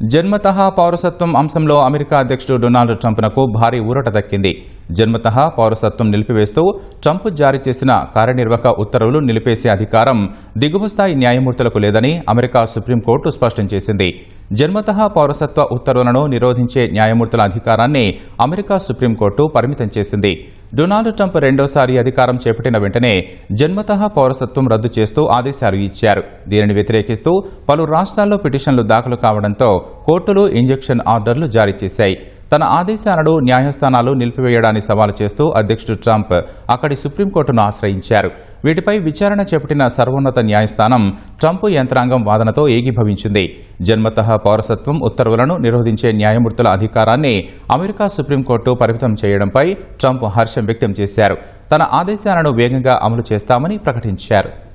జన్మతః పౌరసత్వం అంశంలో అమెరికా అధ్యక్షుడు డొనాల్డ్ ట్రంప్నకు భారీ ఊరట దక్కింది. జన్మతః పౌరసత్వం నిలిపివేస్తూ ట్రంప్ జారీ చేసిన కార్యనిర్వాహక ఉత్తర్వులు నిలిపేసే అధికారం దిగువ స్థాయి న్యాయమూర్తులకు లేదని అమెరికా సుప్రీంకోర్టు స్పష్టం చేసింది. జన్మతః పౌరసత్వ ఉత్తర్వులను నిరోధించే న్యాయమూర్తుల అధికారాన్ని అమెరికా సుప్రీంకోర్టు పరిమితం చేసింది. డొనాల్డ్ ట్రంప్ రెండోసారి అధికారం చేపట్టిన వెంటనే జన్మతః పౌరసత్వం రద్దు చేస్తూ ఆదేశాలు ఇచ్చారు. దీనిని వ్యతిరేకిస్తూ పలు రాష్ట్రాల్లో పిటిషన్లు దాఖలు కావడంతో కోర్టులు ఇంజెక్షన్ ఆర్డర్లు జారీ చేశాయి. తన ఆదేశాలను న్యాయస్థానాలు నిలిపివేయడాన్ని సవాలు చేస్తూ అధ్యక్షుడు ట్రంప్ అక్కడి సుప్రీంకోర్టును ఆశ్రయించారు. వీటిపై విచారణ చేపట్టిన సర్వోన్నత న్యాయస్థానం ట్రంప్ యంత్రాంగం వాదనతో ఏకీభవించింది. జన్మతః పౌరసత్వం ఉత్తర్వులను నిరోధించే న్యాయమూర్తుల అధికారాన్ని అమెరికా సుప్రీంకోర్టు పరిమితం చేయడంపై ట్రంప్ హర్షం వ్యక్తం చేశారు. తన ఆదేశాలను వేగంగా అమలు చేస్తామని ప్రకటించారు.